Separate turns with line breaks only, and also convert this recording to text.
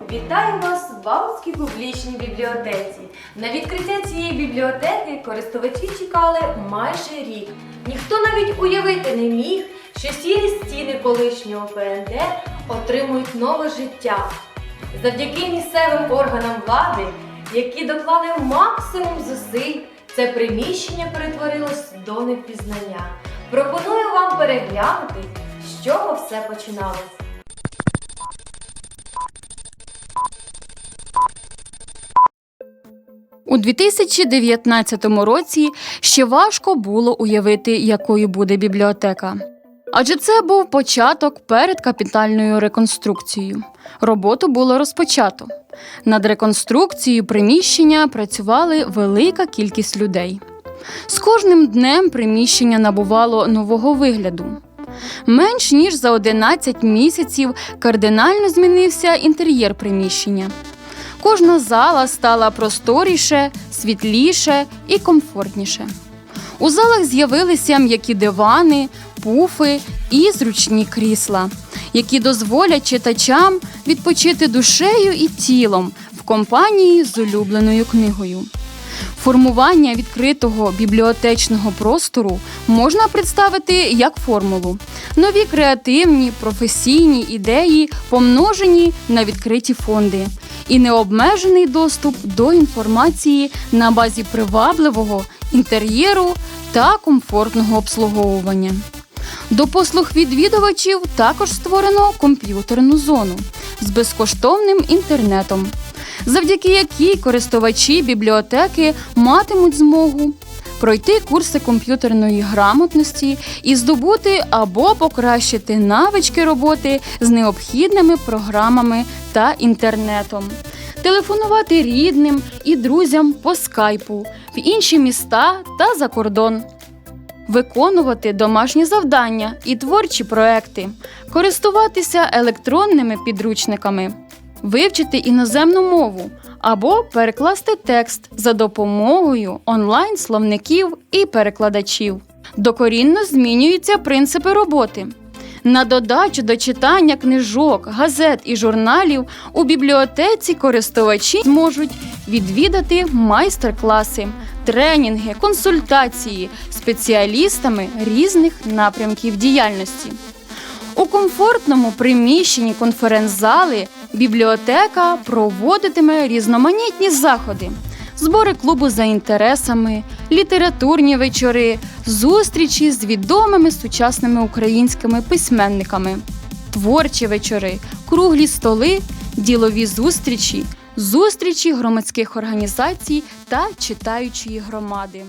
Вітаю вас в Балтській публічній бібліотеці. На відкриття цієї бібліотеки користувачі чекали майже рік. Ніхто навіть уявити не міг, що сірі стіни колишнього ПНД отримують нове життя. Завдяки місцевим органам влади, які доклали максимум зусиль, це приміщення перетворилось до непізнання. Пропоную вам переглянути, з чого все починалось.
У 2019 році ще важко було уявити, якою буде бібліотека. Адже це був початок перед капітальною реконструкцією. Роботу було розпочато. Над реконструкцією приміщення працювали велика кількість людей. З кожним днем приміщення набувало нового вигляду. Менш ніж за 11 місяців кардинально змінився інтер'єр приміщення. Кожна зала стала просторіше, світліше і комфортніше. У залах з'явилися м'які дивани, пуфи і зручні крісла, які дозволять читачам відпочити душею і тілом в компанії з улюбленою книгою. Формування відкритого бібліотечного простору можна представити як формулу. Нові креативні професійні ідеї помножені на відкриті фонди і необмежений доступ до інформації на базі привабливого інтер'єру та комфортного обслуговування. До послуг відвідувачів також створено комп'ютерну зону з безкоштовним інтернетом, завдяки якій користувачі бібліотеки матимуть змогу пройти курси комп'ютерної грамотності і здобути або покращити навички роботи з необхідними програмами та інтернетом, телефонувати рідним і друзям по скайпу в інші міста та за кордон. Виконувати домашні завдання і творчі проекти, користуватися електронними підручниками, вивчити іноземну мову або перекласти текст за допомогою онлайн-словників і перекладачів. Докорінно змінюються принципи роботи. На додачу до читання книжок, газет і журналів у бібліотеці користувачі зможуть відвідати майстер-класи, тренінги, консультації спеціалістами різних напрямків діяльності. У комфортному приміщенні конференц-зали бібліотека проводитиме різноманітні заходи, збори клубу за інтересами, літературні вечори, зустрічі з відомими сучасними українськими письменниками, творчі вечори, круглі столи, ділові зустрічі, зустрічі громадських організацій та читаючої громади.